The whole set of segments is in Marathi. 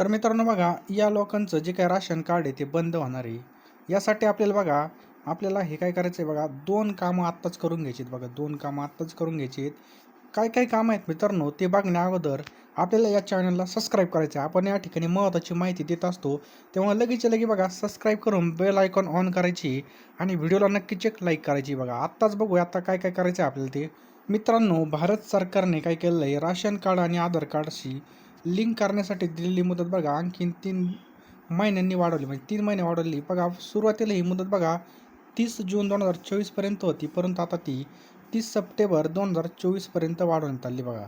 तर मित्रांनो बघा या लोकांचं जे काही राशन कार्ड आहे ते बंद होणार आहे. यासाठी आपल्याला बघा आपल्याला हे काय करायचं आहे बघा दोन कामं आत्ताच करून घ्यायची आहेत बघा दोन कामं आत्ताच करून घ्यायची आहेत काय काय कामं आहेत मित्रांनो ते बघण्या अगोदर आपल्याला या चॅनलला सबस्क्राईब करायचं आहे. आपण या ठिकाणी महत्त्वाची माहिती देत असतो तेव्हा लगेच लगे बघा सबस्क्राईब करून बेल आयकॉन ऑन करायची आणि व्हिडिओला नक्कीच एक लाईक करायची बघा. आत्ताच बघूया आता काय काय करायचं आहे आपल्याला ते. मित्रांनो भारत सरकारने काय केलेलं आहे राशन कार्ड आणि आधार कार्डशी लिंक करण्यासाठी दिलेली मुदत बघा आणखीन तीन महिन्यांनी वाढवली. म्हणजे तीन महिने वाढवली. बघा सुरुवातीला ही मुदत बघा तीस जून दोन हजार चोवीसपर्यंत होती परंतु आता ती तीस सप्टेंबर दोन हजार चोवीसपर्यंत वाढवण्यात आली बघा.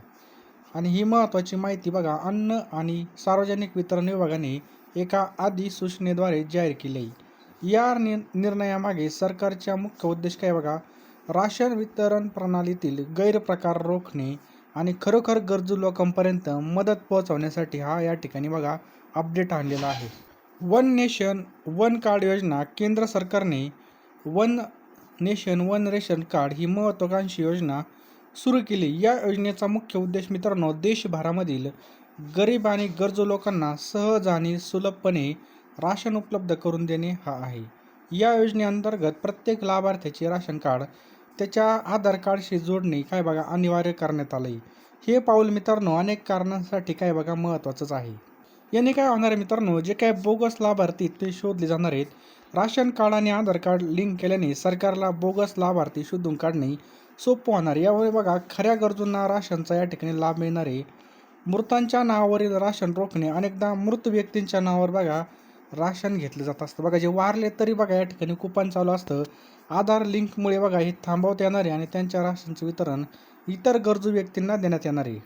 आणि ही महत्त्वाची माहिती बघा अन्न आणि सार्वजनिक वितरण विभागाने एका अधिसूचनेद्वारे जाहीर केली. आहे या नि निर्णयामागे सरकारच्या मुख्य उद्देश काय बघा राशन वितरण प्रणालीतील गैरप्रकार रोखणे आणि खरोखर गरजू लोकांपर्यंत मदत पोहोचवण्यासाठी हा या ठिकाणी बघा अपडेट आणलेला आहे. वन नेशन वन कार्ड योजना केंद्र सरकारने one nation one ration card ही महत्त्वाकांक्षी योजना सुरू केली. या योजनेचा मुख्य उद्देश मित्रांनो देशभरामधील गरीब आणि गरजू लोकांना सहज आणि सुलभपणे राशन उपलब्ध करून देणे हा आहे. या योजनेअंतर्गत प्रत्येक लाभार्थ्याचे राशन कार्ड त्याच्या आधार कार्डशी जोडणे काय बघा अनिवार्य करण्यात आलं आहे हे पाऊल मित्रांनो अनेक कारणांसाठी काय बघा महत्त्वाचंच आहे. याने काय होणार आहे मित्रांनो जे काय बोगस लाभार्थी ते शोधले जाणार आहेत. राशन कार्ड आणि आधार कार्ड लिंक केल्याने सरकारला बोगस लाभार्थी शोधून काढणे सोपं होणार. यामुळे बघा खऱ्या गरजूंना राशनचा या ठिकाणी लाभ मिळणार आहे. मृतांच्या नावावरील राशन रोखणे अनेकदा मृत व्यक्तींच्या नावावर बघा राशन घेतलं जात असतं. बघा जे वारले तरी बघा या ठिकाणी कुपन चालू असतं. आधार लिंकमुळे बघा हे थांबवता येणार आहे आणि त्यांच्या राशनचं वितरण इतर गरजू व्यक्तींना देण्यात येणार आहे.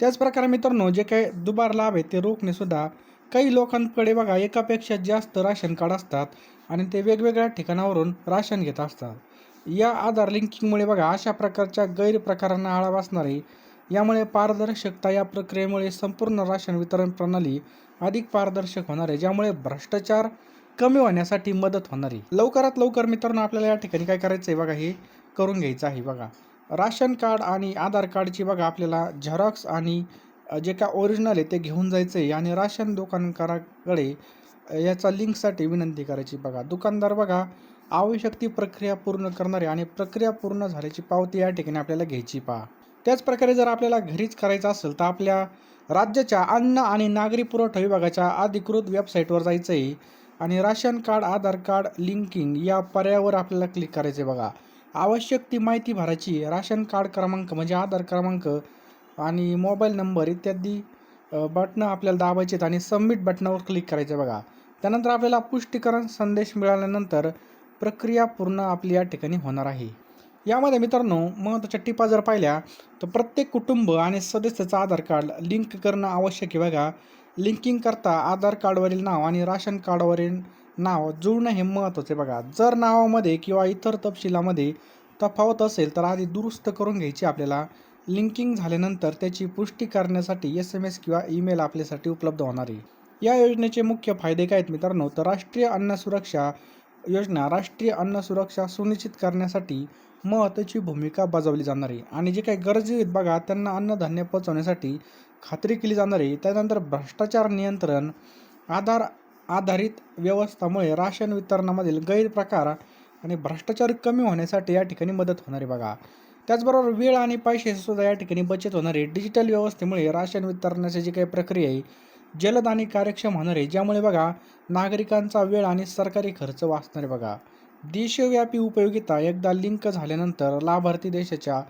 त्याचप्रकारे मित्रांनो जे काही दुबार लाभ आहे ते रोखणेसुद्धा काही लोकांकडे बघा एकापेक्षा जास्त राशन कार्ड असतात आणि ते वेगवेगळ्या ठिकाणावरून राशन घेत असतात. या आधार लिंकिंगमुळे बघा अशा प्रकारच्या गैरप्रकारांना आळा बसणार यामुळे पारदर्शकता या प्रक्रियेमुळे संपूर्ण राशन वितरण प्रणाली अधिक पारदर्शक होणार आहे ज्यामुळे भ्रष्टाचार कमी होण्यासाठी मदत होणार आहे. लवकरात लवकर मित्रांनो आपल्याला या ठिकाणी काय करायचं आहे बघा हे करून घ्यायचं आहे बघा. राशन कार्ड आणि आधार कार्डची बघा आपल्याला झेरॉक्स आणि जे काय ओरिजिनल आहे ते घेऊन जायचं आहे आणि राशन दुकानकाराकडे याचा लिंकसाठी विनंती करायची बघा. दुकानदार बघा आवश्यक ती प्रक्रिया पूर्ण करणारे आणि प्रक्रिया पूर्ण झाल्याची पावती या ठिकाणी आपल्याला घ्यायची पहा. त्याचप्रकारे जर आपल्याला घरीच करायचं असेल तर आपल्या राज्याच्या अन्न आणि नागरी पुरवठा विभागाच्या अधिकृत वेबसाईटवर जायचं आहे आणि ration card Aadhaar card linking या पर्यायावर आपल्याला क्लिक करायचं आहे बघा. आवश्यक ती माहिती भरायची. राशन कार्ड क्रमांक म्हणजे आधार क्रमांक आणि मोबाईल नंबर इत्यादी बटणं आपल्याला दाबायचे आहेत आणि सबमिट बटनावर क्लिक करायचं बघा. त्यानंतर आपल्याला पुष्टीकरण संदेश मिळाल्यानंतर प्रक्रिया पूर्ण आपली या ठिकाणी होणार आहे. यामध्ये मित्रांनो महत्त्वाच्या टिपा जर पाहिल्या तर प्रत्येक कुटुंब आणि सदस्याचं आधार कार्ड लिंक करणं आवश्यक आहे बघा. लिंकिंग करता आधार कार्डवरील नाव आणि राशन कार्डवरील नाव जुळणं हे महत्त्वाचं आहे बघा. जर नावामध्ये किंवा इतर तपशिलामध्ये तफावत असेल तर आधी दुरुस्त करून घ्यायची आपल्याला. लिंकिंग झाल्यानंतर त्याची पुष्टी करण्यासाठी एस एम एस किंवा ईमेल आपल्यासाठी उपलब्ध होणार आहे. या योजनेचे मुख्य फायदे काय आहेत मित्रांनो तर राष्ट्रीय अन्न सुरक्षा योजना राष्ट्रीय अन्न सुरक्षा सुनिश्चित करण्यासाठी महत्त्वाची भूमिका बजावली जाणार आहे. आणि जे काही गरजू आहेत बघा त्यांना अन्नधान्य पोहोचवण्यासाठी खात्री केली जाणार आहे. त्यानंतर भ्रष्टाचार नियंत्रण आधार आधारित व्यवस्थामुळे राशन वितरणामधील गैरप्रकार आणि भ्रष्टाचार कमी होण्यासाठी या ठिकाणी मदत होणार आहे बघा. त्याचबरोबर वेळ आणि पैसे सुद्धा या ठिकाणी बचत होणार आहे. डिजिटल व्यवस्थेमुळे राशन वितरणाची जी काही प्रक्रिया आहे जलद आणि कार्यक्षम होणार आहे ज्यामुळे बघा नागरिकांचा वेळ आणि सरकारी खर्च वाचणार बघा. देशव्यापी उपयोगिता एकदा लिंक झाल्यानंतर लाभार्थी देशाच्या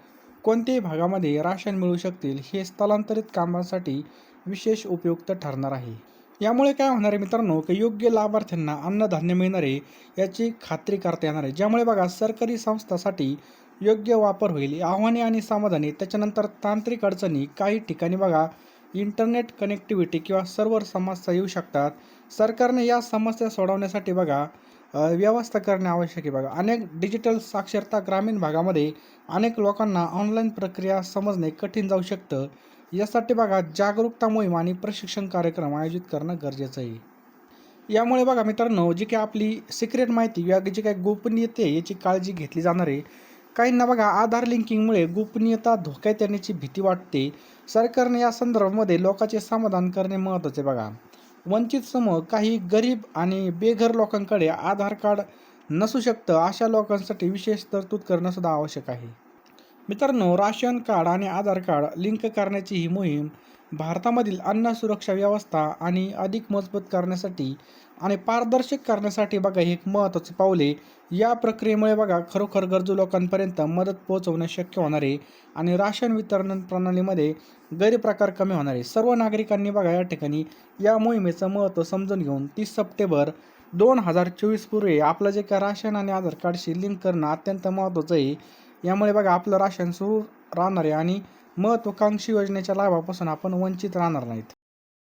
कोणत्याही भागामध्ये राशन मिळू शकतील हे स्थलांतरित कामासाठी विशेष उपयुक्त ठरणार आहे. यामुळे काय होणार आहे मित्रांनो की योग्य लाभार्थ्यांना अन्नधान्य मिळणार आहे याची खात्री करता येणार आहे. ज्यामुळे बघा सरकारी संस्थासाठी योग्य वापर होईल. आव्हाने आणि समाधाने त्याच्यानंतर तांत्रिक अडचणी काही ठिकाणी बघा इंटरनेट कनेक्टिव्हिटी किंवा सर्व्हर समस्या येऊ शकतात. सरकारने या समस्या सोडवण्यासाठी बघा व्यवस्था करणे आवश्यक आहे बघा. अनेक डिजिटल साक्षरता ग्रामीण भागामध्ये अनेक लोकांना ऑनलाईन प्रक्रिया समजणे कठीण जाऊ शकतं. यासाठी बघा जागरूकता मोहीम आणि प्रशिक्षण कार्यक्रम आयोजित करणं गरजेचं आहे. यामुळे बघा मित्रांनो जी काही आपली सिक्रेट माहिती या जी काही गोपनीयते याची काळजी घेतली जाणार आहे. काहींना बघा आधार लिंकिंगमुळे गोपनीयता धोक्यात येण्याची भीती वाटते. सरकारने या संदर्भामध्ये लोकांचे समाधान करणे महत्त्वाचे बघा. वंचित समूह काही गरीब आणि बेघर लोकांकडे आधार कार्ड नसू शकतं अशा लोकांसाठी विशेष तरतूद करणं सुद्धा आवश्यक आहे. मित्रांनो राशन कार्ड आणि आधार कार्ड लिंक करण्याची ही मोहीम भारतामधील अन्न सुरक्षा व्यवस्था आणि अधिक मजबूत करण्यासाठी आणि पारदर्शक करण्यासाठी बघा हे एक महत्त्वाचं पावले या प्रक्रियेमुळे बघा खरोखर गरजू लोकांपर्यंत मदत पोहोचवणे शक्य होणार आहे आणि राशन वितरण प्रणालीमध्ये गैरप्रकार कमी होणार आहे. सर्व नागरिकांनी बघा या ठिकाणी या मोहिमेचं महत्त्व समजून घेऊन तीस सप्टेंबर दोन हजार चोवीस पूर्वी आपलं जे काय राशन आणि आधार कार्डशी लिंक करणं अत्यंत महत्त्वाचं आहे. यामुळे बघा आपलं राशन सुरू राहणार आहे आणि महत्त्वाकांक्षी योजनेच्या लाभापासून आपण वंचित राहणार नाहीत.